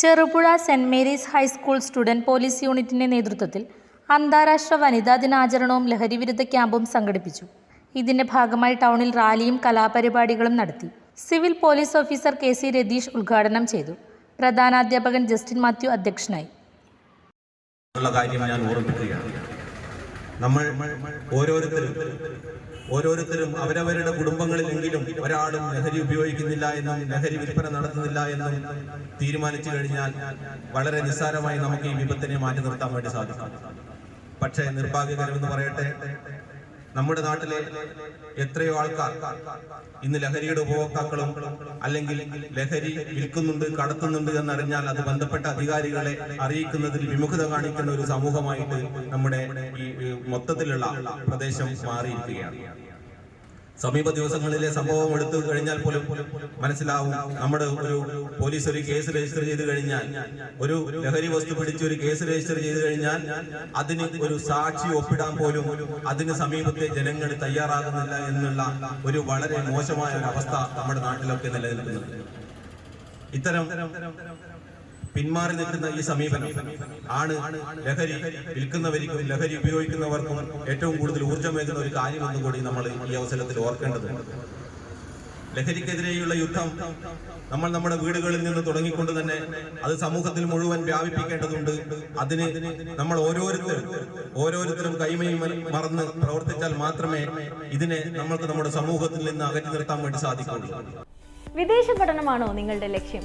Cherupuzha Saint Mary's high school student police യൂണിറ്റിന്റെ നേതൃത്വത്തിൽ അന്താരാഷ്ട്ര വനിതാ ദിനാചരണവും ലഹരിവിരുദ്ധ ക്യാമ്പും സംഘടിപ്പിച്ചു. ഇതിന്റെ ഭാഗമായി ടൗണിൽ റാലിയും കലാപരിപാടികളും നടത്തി. Civil police officer K C Ratheesh ഉദ്ഘാടനം ചെയ്തു. പ്രധാനാധ്യാപകൻ ജസ്റ്റിൻ മാത്യു അധ്യക്ഷനായി. ഉള്ള കാര്യം ഞാൻ ഓർമ്മിക്കുകയാണ്. നമ്മൾ ഓരോരുത്തരും ഓരോരുത്തരും അവരവരുടെ കുടുംബങ്ങളിലെങ്കിലും ഒരാളും ലഹരി ഉപയോഗിക്കുന്നില്ല എന്നും ലഹരി വിൽപ്പന നടത്തുന്നില്ല എന്നും തീരുമാനിച്ചു കഴിഞ്ഞാൽ വളരെ നിസ്സാരമായി നമുക്ക് ഈ വിപത്തിനെ മാറ്റി നിർത്താൻ വേണ്ടി സാധിക്കും. പക്ഷേ നിർഭാഗ്യകരമെന്ന് പറയട്ടെ നമ്മുടെ നാട്ടിലെ എത്രയോ ആൾക്കാർ ഇന്ന് ലഹരിയുടെ ഉപഭോക്താക്കളും അല്ലെങ്കിൽ ലഹരി വിൽക്കുന്നുണ്ട് കടത്തുന്നുണ്ട് എന്നറിഞ്ഞാൽ അത് ബന്ധപ്പെട്ട അധികാരികളെ അറിയിക്കുന്നതിൽ വിമുഖത കാണിക്കുന്ന ഒരു സമൂഹമായിട്ട് നമ്മുടെ ഈ മൊത്തത്തിലുള്ള പ്രദേശം മാറിയിരിക്കുകയാണ്. സമീപ ദിവസങ്ങളിലെ സംഭവം എടുത്തു കഴിഞ്ഞാൽ പോലും മനസ്സിലാവും. നമ്മുടെ ഒരു പോലീസ് ഒരു കേസ് രജിസ്റ്റർ ചെയ്ത് കഴിഞ്ഞാൽ ഒരു ലഹരി വസ്തു പിടിച്ച് ഒരു കേസ് രജിസ്റ്റർ ചെയ്ത് കഴിഞ്ഞാൽ അതിന് ഒരു സാക്ഷി ഒപ്പിടാൻ പോലും അതിന് സമീപത്തെ ജനങ്ങൾ തയ്യാറാകുന്നില്ല എന്നുള്ള ഒരു വളരെ മോശമായ ഒരു അവസ്ഥ നമ്മുടെ നാട്ടിലൊക്കെ നിലനിൽക്കുന്നുണ്ട്. ഇത്തരം പിന്മാറി നിൽക്കുന്ന ഈ സമീപനം. ആണ് ലഹരി വിൽക്കുന്നവർക്കും ലഹരി ഉപയോഗിക്കുന്നവർക്കും ഏറ്റവും കൂടുതൽ ഊർജമേകുന്ന ഒരു കാര്യം കൂടി നമ്മൾ ഈ അവസരത്തിൽ ഓർക്കേണ്ടതുണ്ട്. ലഹരിക്കെതിരെയുള്ള യുദ്ധം നമ്മൾ നമ്മുടെ വീടുകളിൽ നിന്ന് തുടങ്ങിക്കൊണ്ട് തന്നെ അത് സമൂഹത്തിൽ മുഴുവൻ വ്യാപിപ്പിക്കേണ്ടതുണ്ട്. അതിന് നമ്മൾ ഓരോരുത്തരും ഓരോരുത്തരും കൈമയും മറന്ന് പ്രവർത്തിച്ചാൽ മാത്രമേ ഇതിനെ നമ്മൾക്ക് നമ്മുടെ സമൂഹത്തിൽ നിന്ന് അകറ്റി നിർത്താൻ വേണ്ടി സാധിക്കുള്ളൂ വിദേശ പഠനമാണോ നിങ്ങളുടെ ലക്ഷ്യം?